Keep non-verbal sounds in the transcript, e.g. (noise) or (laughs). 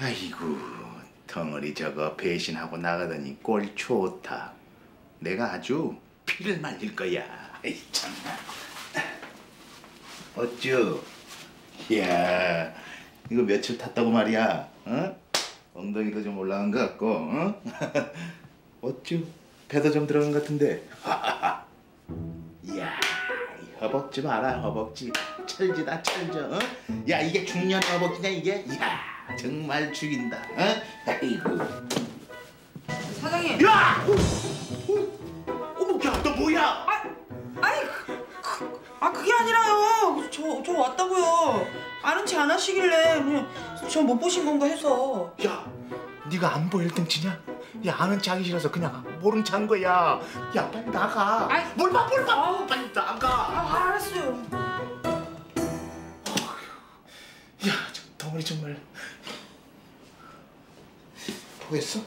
아이고 덩어리 저거 배신하고 나가더니 꼴 좋다. 내가 아주 피를 말릴 거야. 에이 참나. 어쭈? 이야 이거 며칠 탔다고 말이야. 어? 엉덩이도 좀 올라간 것 같고. 어? (laughs) 어쭈? 배도 좀 들어간 것 같은데. (laughs) 이 허벅지 봐라 허벅지 철지다 철져. 어? 야 이게 중년 허벅지냐 이게? 이야 정말 죽인다. 어? 아이고. 사장님. 야! 어머, 야, 너 뭐야? 아, 아니, 그, 그, 아 그게 아니라요. 저, 저 왔다고요. 아는 체 안 하시길래 그냥 저 못 보신 건가 해서. 야, 네가 안 보일 등치냐? 야, 아는 체 하기 싫어서 그냥 모른 체 한 거야. 야, 빨리 나가. 아이. 뭘 봐, 뭘 봐. 아우. 빨리 나가. 아, 알았어요. 야, 저 덩어리 정말. 보겠어?